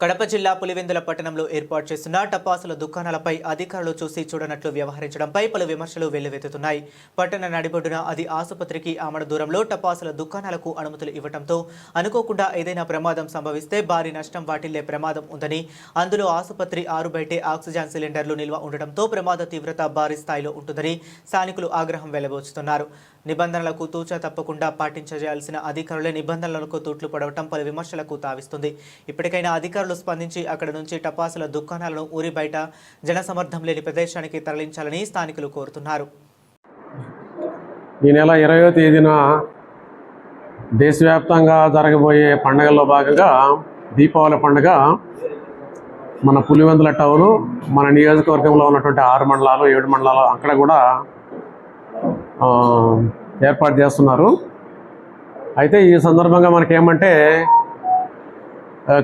కడప జిల్లా పులివెందుల పట్టణంలో ఏర్పాటు చేసిన టపాసుల దుకాణాలపై అధికారులు చూసి చూడనట్లు వ్యవహరించడంపై పలు విమర్శలు వెల్లువెత్తుతున్నాయి. పట్టణ నడిబొడ్డున అది ఆసుపత్రికి ఆమడ దూరంలో టపాసుల దుకాణాలకు అనుమతులు ఇవ్వడంతో అనుకోకుండా ఏదైనా ప్రమాదం సంభవిస్తే భారీ నష్టం వాటిల్లే ప్రమాదం ఉందని అందులో ఆసుపత్రి ఆరు బయటే ఆక్సిజన్ సిలిండర్లు నిల్వ ఉండడంతో ప్రమాద తీవ్రత భారీ స్థాయిలో ఉంటుందని స్థానికులు ఆగ్రహం వెళ్ళబోచుతున్నారు నిబంధనలకు తూచా తప్పకుండా పాటించాల్సిన అధికారులే నిబంధనలకు తూట్లు పడవటం పలు విమర్శలకు తావిస్తుంది. ఇప్పటికైనా అధికారులు స్పందించి అక్కడ నుంచి టపాసుల దుకాణాలను ఊరి బయట జనసమర్థం లేని ప్రదేశానికి తరలించాలని స్థానికులు కోరుతున్నారు. ఈ నెల ఇరవయో తేదీన దేశవ్యాప్తంగా జరగబోయే పండగల్లో భాగంగా దీపావళి పండుగ మన పులివెందుల టౌను మన నియోజకవర్గంలో ఉన్నటువంటి ఆరు మండలాలు ఏడు మండలాలు అక్కడ కూడా ఏర్పాటు చేస్తున్నారు. అయితే ఈ సందర్భంగా మనకేమంటే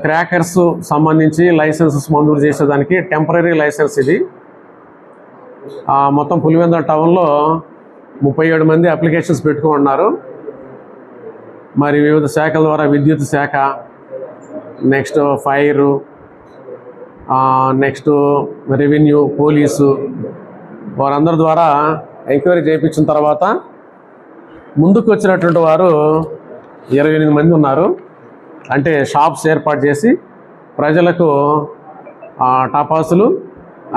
క్రాకర్స్ సంబంధించి లైసెన్సెస్ మంజూరు చేసేదానికి టెంపరీ లైసెన్స్ ఇది. మొత్తం పులివెందుల టౌన్లో ముప్పై ఏడు మంది అప్లికేషన్స్ పెట్టుకుని ఉన్నారు. మరి వివిధ శాఖల ద్వారా విద్యుత్ శాఖ next fire next revenue police వారందరి ద్వారా ఎంక్వైరీ చేయించిన తర్వాత ముందుకు వచ్చినటువంటి వారు ఇరవై ఎనిమిది మంది ఉన్నారు. అంటే షాప్స్ ఏర్పాటు చేసి ప్రజలకు టపాసులు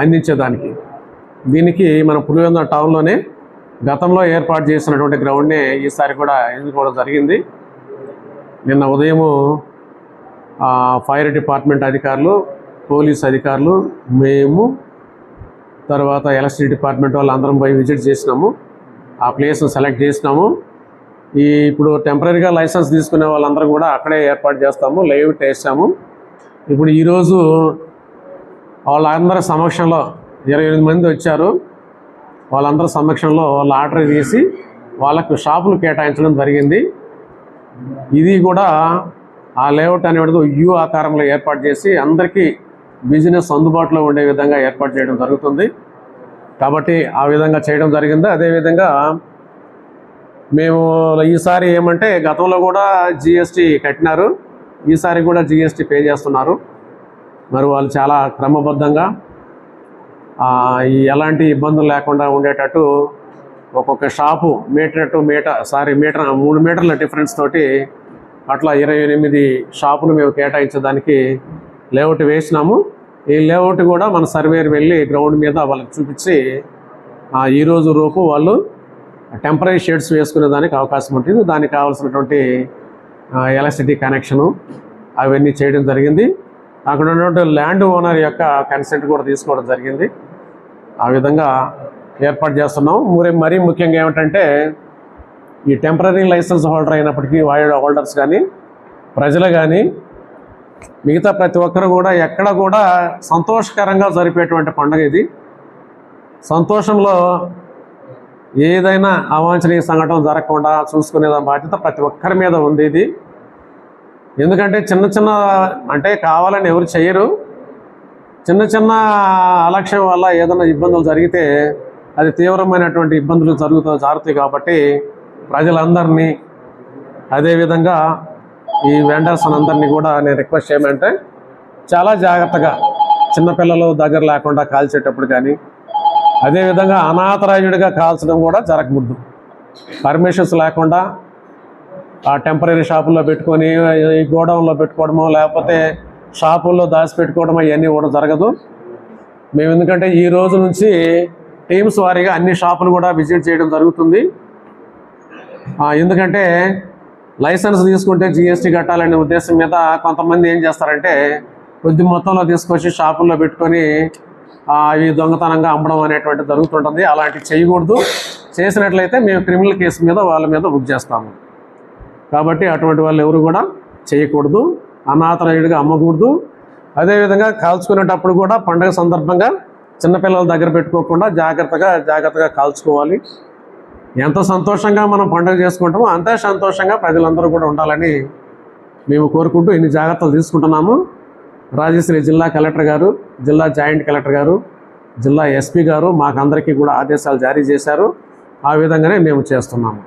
అందించేదానికి. దీనికి మన పులివెందుల టౌన్లోనే గతంలో ఏర్పాటు చేసినటువంటి గ్రౌండ్నే ఈసారి కూడా ఎన్నుకోవడం జరిగింది. నిన్న ఉదయము ఫైర్ డిపార్ట్మెంట్ అధికారులు పోలీస్ అధికారులు మేము తర్వాత ఎలక్ట్రిసిటీ డిపార్ట్మెంట్ వాళ్ళు అందరం పోయి విజిట్ చేసినాము. ఆ ప్లేస్ను సెలెక్ట్ చేసినాము. ఈ ఇప్పుడు టెంపరీగా లైసెన్స్ తీసుకునే వాళ్ళందరూ కూడా అక్కడే ఏర్పాటు చేస్తాము లైవ్ వేసాము ఇప్పుడు ఈరోజు వాళ్ళందరి సమక్షంలో ఇరవై ఎనిమిది మంది వచ్చారు. వాళ్ళందరి సమక్షంలో లాటరీ తీసి వాళ్ళకు షాపులు కేటాయించడం జరిగింది. ఇది కూడా ఆ లేఅవుట్ అనేది యూ ఆకారంలో ఏర్పాటు చేసి అందరికీ బిజినెస్ అందుబాటులో ఉండే విధంగా ఏర్పాటు చేయడం జరుగుతుంది. కాబట్టి ఆ విధంగా చేయడం జరిగింది. అదేవిధంగా మేము ఈసారి ఏమంటే గతంలో కూడా జిఎస్టీ కట్టినారు. ఈసారి కూడా జిఎస్టీ పే చేస్తున్నారు. మరి వాళ్ళు చాలా క్రమబద్ధంగా ఎలాంటి ఇబ్బందులు లేకుండా ఉండేటట్టు ఒక్కొక్క shop metre to metre sorry metre మూడు మీటర్ల డిఫరెన్స్ తోటి అట్లా ఇరవై ఎనిమిది షాపులు మేము కేటాయించడానికి లేఅవుట్ వేసినాము. ఈ లేఅవుట్ కూడా మన సర్వేర్ వెళ్ళి గ్రౌండ్ మీద వాళ్ళకి చూపించి ఈరోజు ఈ రోజు రూపు వాళ్ళు టెంపరీ షేడ్స్ వేసుకునే దానికి అవకాశం ఉంటుంది. దానికి కావాల్సినటువంటి ఎలక్ట్రిసిటీ కనెక్షను అవన్నీ చేయడం జరిగింది. అక్కడ ఉన్నటువంటి ల్యాండ్ ఓనర్ యొక్క కన్సెంట్ కూడా తీసుకోవడం జరిగింది. ఆ విధంగా ఏర్పాటు చేస్తున్నాం. మరి మరీ ముఖ్యంగా ఏమిటంటే ఈ టెంపరీ లైసెన్స్ హోల్డర్ అయినప్పటికీ వైడ్ హోల్డర్స్ కానీ ప్రజలు కానీ మిగతా ప్రతి ఒక్కరు కూడా ఎక్కడ కూడా సంతోషకరంగా జరిపేటువంటి పండుగ ఇది. సంతోషంలో ఏదైనా అవాంఛనీయ సంఘటన జరగకుండా చూసుకునే బాధ్యత ప్రతి ఒక్కరి మీద ఉంది ఇది. ఎందుకంటే చిన్న చిన్న అంటే కావాలని ఎవరు చేయరు. చిన్న చిన్న అలక్ష్యం వల్ల ఏదైనా ఇబ్బందులు జరిగితే అది తీవ్రమైనటువంటి ఇబ్బందులు జరుగుతూ జారుతాయి కాబట్టి ప్రజలందరినీ అదేవిధంగా ఈ వెండర్స్ అందరినీ కూడా నేను రిక్వెస్ట్ చేయమంటే చాలా జాగ్రత్తగా చిన్నపిల్లలు దగ్గర లేకుండా కాల్చేటప్పుడు కానీ అదేవిధంగా అనాథరాయుడిగా కాల్చడం కూడా జరగకూడదు. పర్మిషన్స్ లేకుండా ఆ టెంపరీ షాపుల్లో పెట్టుకొని ఈ గోడౌన్లో పెట్టుకోవడమో లేకపోతే షాపుల్లో దాచిపెట్టుకోవడమో ఇవన్నీ కూడా జరగదు. మేము ఎందుకంటే ఈ రోజు నుంచి టీమ్స్ వారీగా అన్ని షాపులు కూడా విజిట్ చేయడం జరుగుతుంది. ఎందుకంటే లైసెన్స్ తీసుకుంటే జిఎస్టీ కట్టాలనే ఉద్దేశం మీద కొంతమంది ఏం చేస్తారంటే కొద్ది మొత్తంలో తీసుకొచ్చి షాపుల్లో పెట్టుకొని అవి దొంగతనంగా అమ్మడం అనేటువంటి జరుగుతుంటుంది. అలాంటివి చేయకూడదు. చేసినట్లయితే మేము క్రిమినల్ కేసు మీద వాళ్ళ మీద బుక్ చేస్తాము. కాబట్టి అటువంటి వాళ్ళు ఎవరు కూడా చేయకూడదు. అనాథరాయుడిగా అమ్మకూడదు. అదేవిధంగా కాల్చుకునేటప్పుడు కూడా పండగ సందర్భంగా చిన్నపిల్లల దగ్గర పెట్టుకోకుండా జాగ్రత్తగా జాగ్రత్తగా కాల్చుకోవాలి. ఎంత సంతోషంగా మనం పండుగ చేసుకుంటామో అంతే సంతోషంగా ప్రజలందరూ కూడా ఉండాలని మేము కోరుకుంటూ ఇన్ని జాగ్రత్తలు తీసుకుంటున్నాము. రాజశ్రీ జిల్లా కలెక్టర్ గారు జిల్లా జాయింట్ కలెక్టర్ గారు జిల్లా ఎస్పీ గారు మాకందరికీ కూడా ఆదేశాలు జారీ చేశారు. ఆ విధంగానే మేము చేస్తున్నాము.